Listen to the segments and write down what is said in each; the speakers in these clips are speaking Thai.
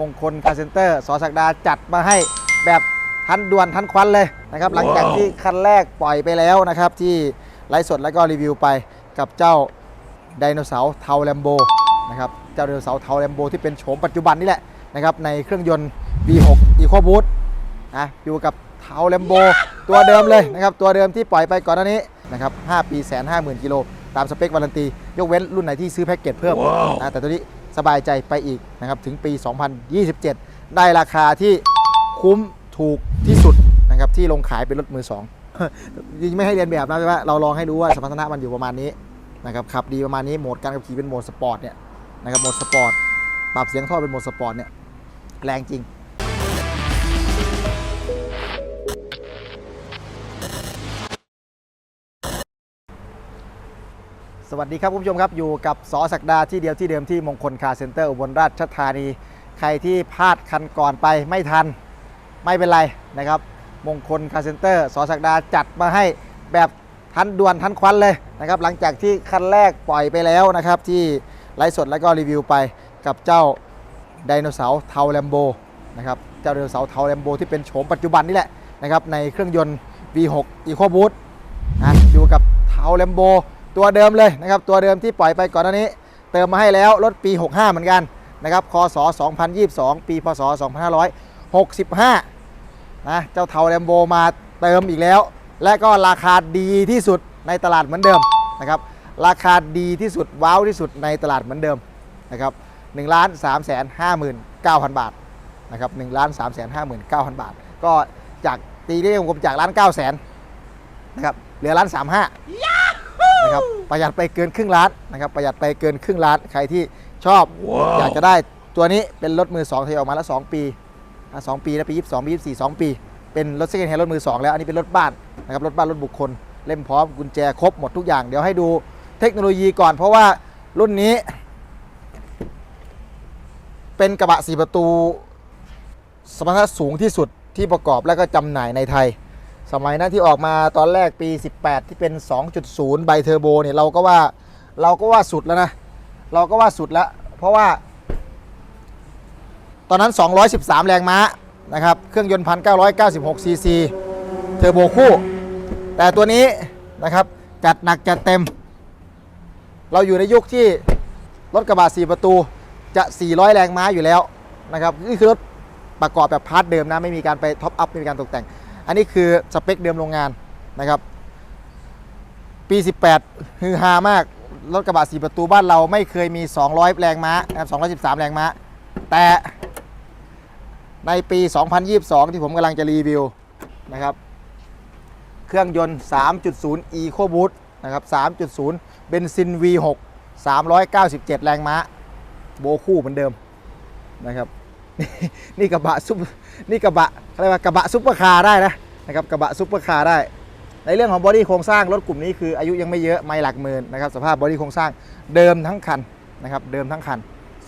มงคลคาร์เซนเตอร์สอศักดาจัดมาให้แบบทันด่วนทันควันเลยนะครับ หลังจากที่คันแรกปล่อยไปแล้วนะครับ ที่ไลฟ์สดแล้วก็รีวิวไปกับเจ้าไดโนเสาร์เทาแลมโบนะครับเจ้าไดโนเสาร์เทาแลมโบที่เป็นโฉมปัจจุบันนี่แหละนะครับในเครื่องยนต์ V6 EcoBoost นะอยู่กับเทาแลมโบตัวเดิมเลยนะครับตัวเดิมที่ปล่อยไปก่อนหน้านี้นะครับ5ปีแสนห้าหมื่นกิโลตามสเปควารันตี ยกเว้นรุ่นไหนที่ซื้อแพ็กเกจเพิ่มนะแต่ตัวนี้ สบายใจไปอีกนะครับถึงปี 2027 ได้ราคาที่คุ้มถูกที่สุดนะครับที่ลงขายเป็นรถมือสองจริงไม่ให้เรียนแบบนะแต่ว่าเราลองให้ดูว่าสมรรถนะมันอยู่ประมาณนี้นะครับขับดีประมาณนี้โหมดการขับขี่เป็นโหมดสปอร์ตเนี่ยนะครับโหมดสปอร์ตปรับเสียงท่อเป็นโหมดสปอร์ตเนี่ยแรงจริง สวัสดีครับคุณผู้ชมครับ อยู่กับสอศักดาที่เดียวที่เดิมที่มงคลคาร์เซ็นเตอร์อุบลราชธานี ใครที่พลาดคันก่อนไปไม่ทันไม่เป็นไรนะครับ มงคลคาร์เซ็นเตอร์สอศักดาจัดมาให้แบบทันด่วนทันควันเลยนะครับ หลังจากที่คันแรกปล่อยไปแล้วนะครับ ที่ไลฟ์สดแล้วก็รีวิวไปกับเจ้าไดโนเสาร์เทาแลมโบนะครับเจ้าไดโนเสาร์เทาแลมโบที่เป็นโฉมปัจจุบันนี่แหละนะครับในเครื่องยนต์ V6 EcoBoost นะอยู่กับเทาแลมโบ ตัวเดิมเลยนะครับตัวเดิมที่ปล่อยไปก่อนหน้านี้ เติมมาให้แล้วรถปี 65 เหมือนกันนะครับคศ 2022 ปีพศ 2565 นะเจ้าเทาแลมโบมาเติมอีกแล้ว และก็ราคาดีที่สุดในตลาดเหมือนเดิมนะครับราคาดีที่สุดว้าวที่สุดในตลาดเหมือนเดิมนะครับ1ล้าน3แสน59,000บาทนะครับ1ล้าน3แสน59,000บาท ก็จากตีเลขของผมจากล้าน9แสนนะครับเหลือล้าน35 นะครับประหยัดไปเกินครึ่งล้านนะครับประหยัดไปเกินครึ่งล้านใครที่ชอบอยากจะได้ตัวนี้เป็นรถมือ2ที่ออกมาแล้ว 2 ปีอะสองปีแล้วปี22ปี24 2ปี เป็นรถเซ็ก n d แฮนด์รถมือ2แล้วอันนี้เป็นรถบ้านนะครับรถบ้านรถบุคคลเล่มพร้อมกุญแจครบหมดทุกอย่างเดี๋ยวให้ดูเทคโนโลยีก่อนเพราะว่ารุ่นนี้ เป็นกระบะ4ประตู สมรรถนะสูงที่สุดที่ประกอบและก็จำหน่ายในไทย สมัยนั้นที่ออกมาตอนแรกปี 18 ที่เป็น 2.0 ไบเทอร์โบเนี่ยเราก็ว่าเราก็ว่าสุดแล้วนะ เราก็ว่าสุดแล้ว เพราะว่า ตอนนั้น 213 แรงม้านะครับ เครื่องยนต์ 1996 ซีซีเทอร์โบคู่ แต่ตัวนี้นะครับ จัดหนักจัดเต็ม เราอยู่ในยุคที่รถกระบะ4 ประตูจะ 400 แรงม้าอยู่แล้วนะครับ นี่คือรถประกอบแบบพาร์ทเดิมนะ ไม่มีการไปท็อปอัพ ไม่มีการตกแต่ง อันนี้คือสเปคเดิมโรงงานนะครับ ปี 18 ฮือฮามาก รถกระบะ 4 ประตูบ้านเราไม่เคยมี 200 แรงม้านะครับ213 แรงม้า แต่ในปี 2022 ที่ผมกำลังจะรีวิวนะครับ เครื่องยนต์ 3.0 EcoBoost นะครับ 3.0 เบนซิน V6 397 แรงม้า โบคู่เหมือนเดิมนะครับ นี่กระบะซุปนี่กระบะเขาเรียกว่ากระบะซุปเปอร์คาร์ได้นะนะครับกระบะซุปเปอร์คาร์ได้ ในเรื่องของบอดี้โครงสร้างรถกลุ่มนี้คืออายุยังไม่เยอะไม่หลักหมื่นนะครับสภาพบอดี้โครงสร้างเดิมทั้งคันนะครับเดิมทั้งคัน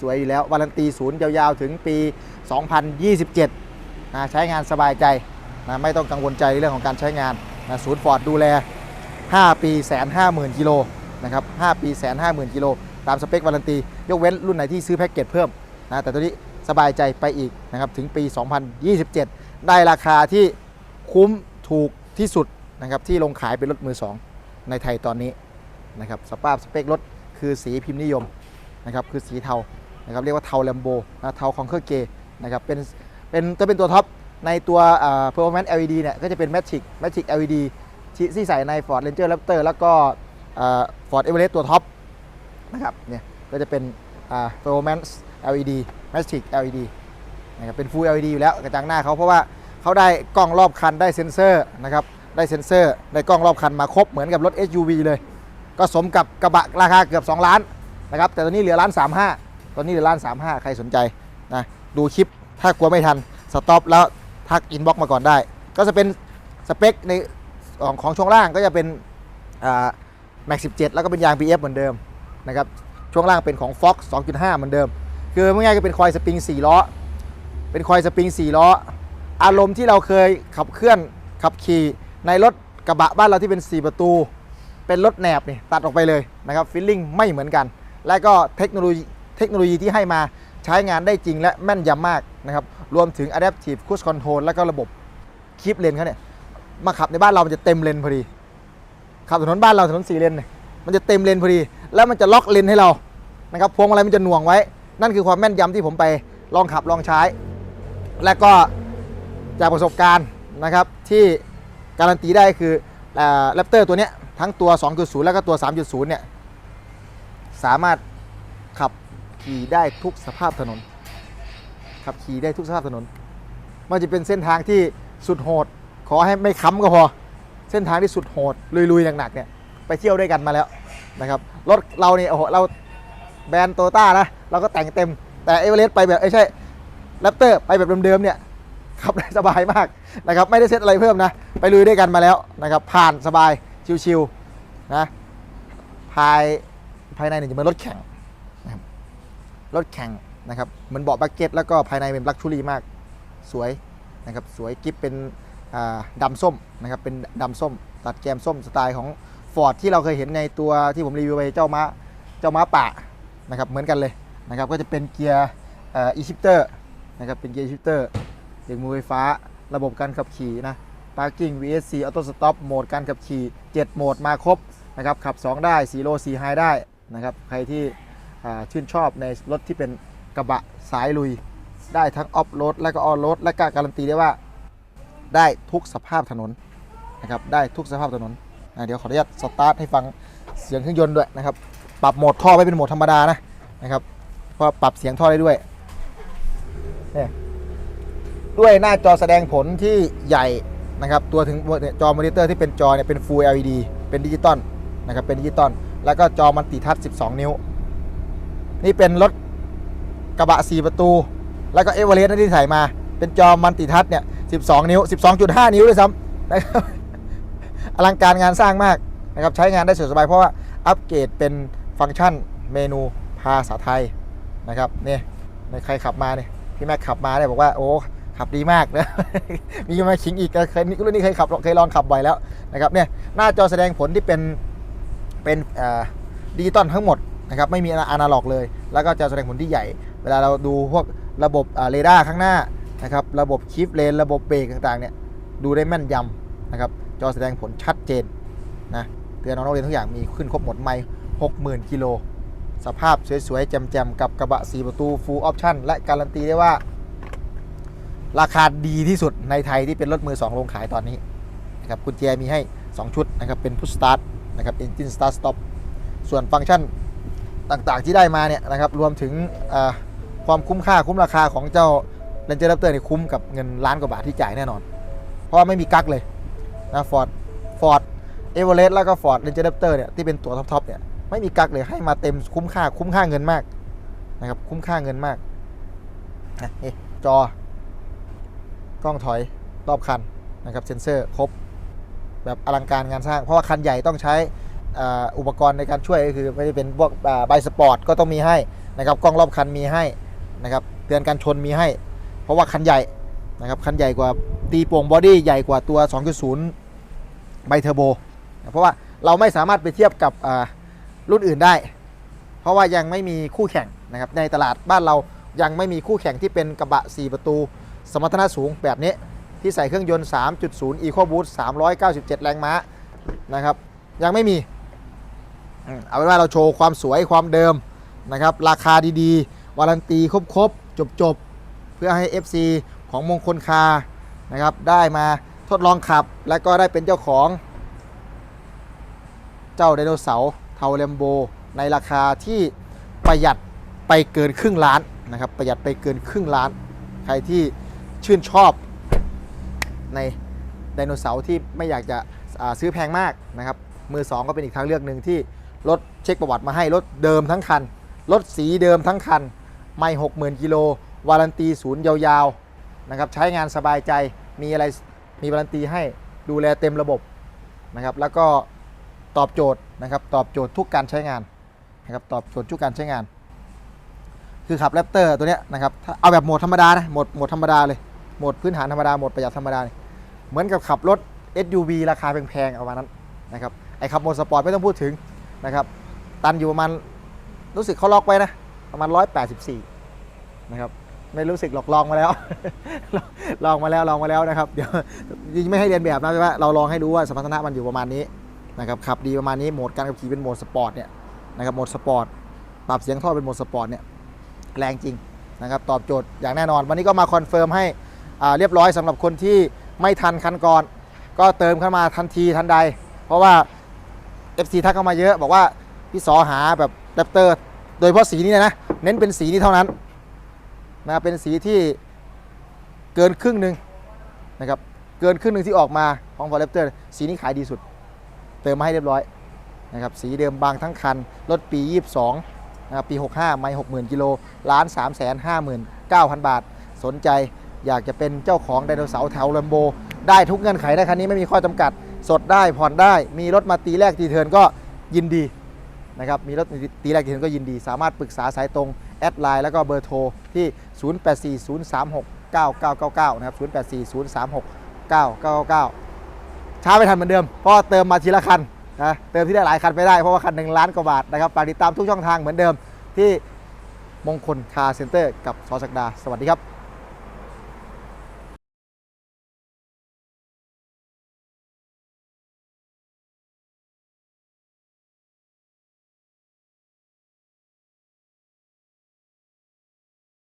สวยอยู่แล้ววารันตีศูนย์ยาวๆถึงปี 2027นะใช้งานสบายใจนะไม่ต้องกังวลใจในเรื่องของการใช้งานนะศูนย์ฟอร์ดดูแล 5 ปีแสนห้าหมื่นกิโลนะครับ5ปีแสนห้าหมื่นกิโลตามสเปควารันตี ยกเว้นรุ่นไหนที่ซื้อแพ็กเกจเพิ่มนะแต่ตัวนี้ สบายใจไปอีกนะครับถึงปี 2027 ได้ราคาที่คุ้มถูกที่สุดนะครับที่ลงขายเป็นรถมือ 2 ในไทยตอนนี้นะครับสภาพสเปครถคือสีพิมพ์นิยมนะครับคือสีเทานะครับเรียกว่าเทาแลมโบนะเทาของเครื่องเกนะครับเป็นเป็นจะเป็นตัวท็อปในตัวเอ่อ performance LED เนี่ยก็จะเป็น Magic Magic LED ที่ที่ใส่ใน Ford Ranger Raptor แล้วก็เอ่อ Ford Everest ตัวท็อปนะครับเนี่ยก็จะเป็นอ่า performance LED Magic LED นะครับเป็น Full LED อยู่แล้วกระจังหน้าเขาเพราะว่าเขาได้กล้องรอบคันได้เซ็นเซอร์นะครับได้เซ็นเซอร์ได้กล้องรอบคันมาครบเหมือนกับรถ SUV เลย ก็สมกับกระบะราคาเกือบ 2 ล้านนะครับแต่ตอนนี้เหลือล้าน35ตอนนี้เหลือล้าน35ใครสนใจนะดูคลิปถ้ากลัวไม่ทันสต็อปแล้วทักอินบ็อกมาก่อนได้ ก็จะเป็นสเปคในของของช่วงล่างก็จะเป็นแม็ก17แล้วก็เป็นยาง BF เหมือนเดิมนะครับช่วงล่างเป็นของ Fox 2.5 เหมือนเดิม คือไม่ง่ายก็เป็นคอยสปริง4ล้อ เป็นคอยสปริง4ล้อ อารมณ์ที่เราเคยขับเคลื่อนขับขี่ในรถกระบะบ้านเราที่เป็น 4 ประตู เป็นรถแหนบนี่ตัดออกไปเลยนะครับฟีลลิ่งไม่เหมือนกัน และก็เทคโนโลยีเทคโนโลยีที่ให้มาใช้งานได้จริงและแม่นยำมากนะครับรวมถึง Adaptive Cruise Control แล้วก็ระบบคลิปเลนเขาเนี่ยมาขับในบ้านเรามันจะเต็มเลนพอดี ขับถนนบ้านเราถนนสี่เลนเนี่ยมันจะเต็มเลนพอดี แล้วมันจะล็อกเลนให้เรานะครับพวงมาลัยมันจะหน่วงไว้ นั่นคือความแม่นยำที่ผมไปลองขับลองใช้ และก็จากประสบการณ์นะครับที่การันตีได้คือแรปเตอร์ตัวเนี้ยทั้งตัว 2.0 แล้วก็ตัว 3.0 เนี่ย สามารถขับขี่ได้ทุกสภาพถนน ขับขี่ได้ทุกสภาพถนนมันจะเป็นเส้นทางที่สุดโหด ขอให้ไม่ค้ำก็พอ เส้นทางที่สุดโหดลุยๆหนักๆเนี่ยไปเที่ยวด้วยกันมาแล้วนะครับรถเราเนี่ยโอ้โหเรา แบรนด์โตต้านะ เราก็แต่งเต็ม แต่เอเวอเรสต์ไปแบบเอ้ใช่แรปเตอร์ไปแบบเดิมๆเนี่ยขับได้สบายมากนะครับ ไม่ได้เซตอะไรเพิ่มนะ ไปลุยด้วยกันมาแล้วนะครับ ผ่านสบายชิวๆนะภายภายในเนี่ยจะเป็นรถแข่งนะครับรถแข่งนะครับเหมือนเบาะบักเก็ตแล้วก็ภายในเป็นลักชูรี่มากสวยนะครับสวยกิฟเป็นอ่าดำส้มนะครับเป็นดำส้ม ตัดแกมส้มสไตล์ของ Ford ที่เราเคยเห็นในตัวที่ผมรีวิวไปเจ้าม้าเจ้าม้าป่า นะครับเหมือนกันเลยนะครับก็จะเป็นเกียร์อีชิปเตอร์นะครับเป็นเกียร์อีชิปเตอร์เบรกมือไฟฟ้าระบบการขับขี่นะ Parking VSC Auto Stop โหมดการขับขี่ 7 โหมดมาครบนะครับขับ 2 ได้ 4 โล 4 ไฮได้นะครับใครที่ชื่นชอบในรถที่เป็นกระบะสายลุย ได้ทั้งออฟโรดและก็ออนโรดและก็การันตีได้ว่าได้ทุกสภาพถนนนะครับได้ทุกสภาพถนนอะเดี๋ยวขออนุญาตสตาร์ทให้ฟังเสียงเครื่องยนต์ด้วยนะครับ ปรับโหมดท่อไว้เป็นโหมดธรรมดานะนะครับเพราะปรับเสียงท่อได้ด้วยเนี่ยด้วยหน้าจอแสดงผลที่ใหญ่นะครับ ตัวถึงจอมอนิเตอร์ที่เป็นจอเนี่ยเป็น Full LED เป็นดิจิตอลนะครับเป็นดิจิตอลแล้วก็จอมันติทัช12 นิ้ว นี่เป็นรถกระบะ 4 ประตู แล้วก็เอเวอเรสต์ที่ใส่มา เป็นจอมันติทัชเนี่ย12 นิ้ว 12.5 นิ้วเลยซ้ำนะครับอลังการงานสร้างมากนะครับใช้งานได้สะดวกสบายเพราะว่าอัปเกรดเป็น ฟังก์ชันเมนูภาษาไทยนะครับเนี่ยในใครขับมาเนี่ยพี่แม็กขับมาเนี่ยบอกว่าโอ้ขับดีมากนะมีมาขิงอีกเคยมีรุ่นนี้เคยขับเคยลองขับบ่อยแล้วนะครับเนี่ยหน้าจอแสดงผลที่เป็นเป็นดิจิตอลทั้งหมดนะครับไม่มีอนาล็อกเลย แล้วก็จอแสดงผลที่ใหญ่ เวลาเราดูพวกระบบเรดาร์ข้างหน้านะครับระบบคลิปเลน ระบบเบรกต่างๆเนี่ยดูได้แม่นยำนะครับจอแสดงผลชัดเจนนะเตือนน้องเรียนทุกอย่างมีขึ้นครบหมดไม่ 60,000 กิโล สภาพสวยๆแจ่มๆ กับกระบะ 4 ประตู full option และการันตีได้ว่า ราคาดีที่สุดในไทยที่เป็นรถมือ 2 ลงขายตอนนี้นะครับกุญแจมีให้ 2 ชุดนะครับ เป็น push start นะครับ engine start stop ส่วนฟังก์ชันต่างๆที่ได้มาเนี่ยนะครับ รวมถึงความคุ้มค่าคุ้มราคาของเจ้า Ranger Raptor เนี่ยคุ้มกับเงินล้านกว่าบาทที่จ่ายแน่นอน เพราะว่าไม่มีกั๊กเลยนะฟอร์ดฟอร์ดเอเวอเรสต์แล้วก็ฟอร์ดเรนเจอร์ r รปเตอร์เนี่ย ที่เป็นตัวท็อปๆเนี่ย ไม่มีกักเลยให้มาเต็มคุ้มค่าคุ้มค่าเงินมากนะครับคุ้มค่าเงินมากนะจอกล้องถอยรอบคันนะครับเซ็นเซอร์ครบแบบอลังการงานสร้าง เพราะว่าคันใหญ่ต้องใช้อ,อุปกรณ์ในการช่วยก็คือไม่ได้เป็นพวกใบสปอร์ตก็ต้องมีให้นะครับกล้องรอบคันมีให้นะครับเตือนการชนมีให้ เพราะว่าคันใหญ่นะครับคันใหญ่กว่าตีโป่งบอดี้ใหญ่กว่าตัว 2.0 ไบเทอร์โบ เพราะว่าเราไม่สามารถไปเทียบกับอ่า รุ่นอื่นได้ เพราะว่ายังไม่มีคู่แข่งนะครับในตลาดบ้านเรายังไม่มีคู่แข่งที่เป็นกระบะ 4 ประตู สมรรถนะสูงแบบนี้ ที่ใส่เครื่องยนต์ 3.0 EcoBoost 397 แรงม้านะครับ ยังไม่มี เอาเป็นว่าเราโชว์ความสวยความเดิมนะครับ ราคาดีๆ วารันตีครบๆ จบๆ เพื่อให้ FC ของมงคลคานะครับได้มาทดลองขับและก็ได้เป็นเจ้าของ เจ้าไดโนเสาร์ เทาเลมโบในราคาที่ประหยัดไปเกินครึ่งล้านนะครับ ประหยัดไปเกินครึ่งล้าน ใครที่ชื่นชอบในไดโนเสาร์ที่ไม่อยากจะซื้อแพงมากนะครับ มือสองก็เป็นอีกทางเลือกหนึ่งที่รถเช็คประวัติมาให้รถเดิมทั้งคันรถสีเดิมทั้งคัน ไม่หกหมื่นกิโล วารันตีศูนย์ยาวๆนะครับใช้งานสบายใจมีอะไรมีวารันตีให้ดูแลเต็มระบบนะครับแล้วก็ ตอบโจทย์นะครับตอบโจทย์ทุกการใช้งานนะครับตอบโจทย์ทุกการใช้งาน คือขับแรปเตอร์ตัวเนี้ยนะครับถ้าเอาแบบโหมดธรรมดานะโหมดโหมดธรรมดาเลยโหมดพื้นฐานธรรมดาโหมดประหยัดธรรมดาเนี่ยเหมือนกับขับรถ SUV ราคาแพงๆเอามานั้นนะครับไอ้ขับโหมดสปอร์ตไม่ต้องพูดถึงนะครับตันอยู่ประมาณรู้สึกเขาล็อกไว้นะประมาณ 184 นะครับไม่รู้สึกหรอกลองมาแล้ว ลองมาแล้วลองมาแล้วนะครับ เดี๋ยวยังไม่ให้เรียนแบบนะแต่ว่าเราลองให้รู้ว่าสมรรถนะมันอยู่ประมาณนี้ นะครับขับดีประมาณนี้โหมดการขับขี่เป็นโหมดสปอร์ตเนี่ยนะครับโหมดสปอร์ตปรับเสียงท่อเป็นโหมดสปอร์ตเนี่ยแรงจริงนะครับตอบโจทย์อย่างแน่นอน วันนี้ก็มาคอนเฟิร์มให้เรียบร้อยสำหรับคนที่ไม่ทันคันก่อน ก็เติมเข้ามาทันทีทันใด เพราะว่า FC ทักเข้ามาเยอะ บอกว่าพี่สอหาแบบแรปเตอร์ โดยเฉพาะสีนี้นะเน้นเป็นสีนี้เท่านั้นนะเป็นสีที่เกินครึ่งหนึ่งนะครับเกินครึ่งหนึ่งที่ออกมาของ f o r แรปเตอร์สีนี้ขายดีสุด เติมมาให้เรียบร้อยนะครับสีเดิมบางทั้งคัน รถปี 22นะครับปี 65 ไม่ 60,000 กิโลล้าน3 5 9 0 0 0 บาท สนใจอยากจะเป็นเจ้าของไดโนเสาร์แถวลัมโบ ได้ทุกเงื่อนไขได้คันนี้ไม่มีข้อจำกัด สดได้ผ่อนได้ มีรถมาตีแรกตีเทินก็ยินดีนะครับมีรถตีแรกตีเทินก็ยินดี สามารถปรึกษาสายตรงแอดไลน์แล้วก็เบอร์โทรที่ 0840369999 นะครับ 0840369999 ช้าไม่ทันเหมือนเดิม เพราะว่าเติมมาทีละคันนะเติมที่ได้หลายคันไม่ได้เพราะว่าคันหนึ่งล้านกว่าบาทนะครับฝากติดตามทุกช่องทางเหมือนเดิมที่มงคลคาร์เซ็นเตอร์กับซอสักดา สวัสดีครับ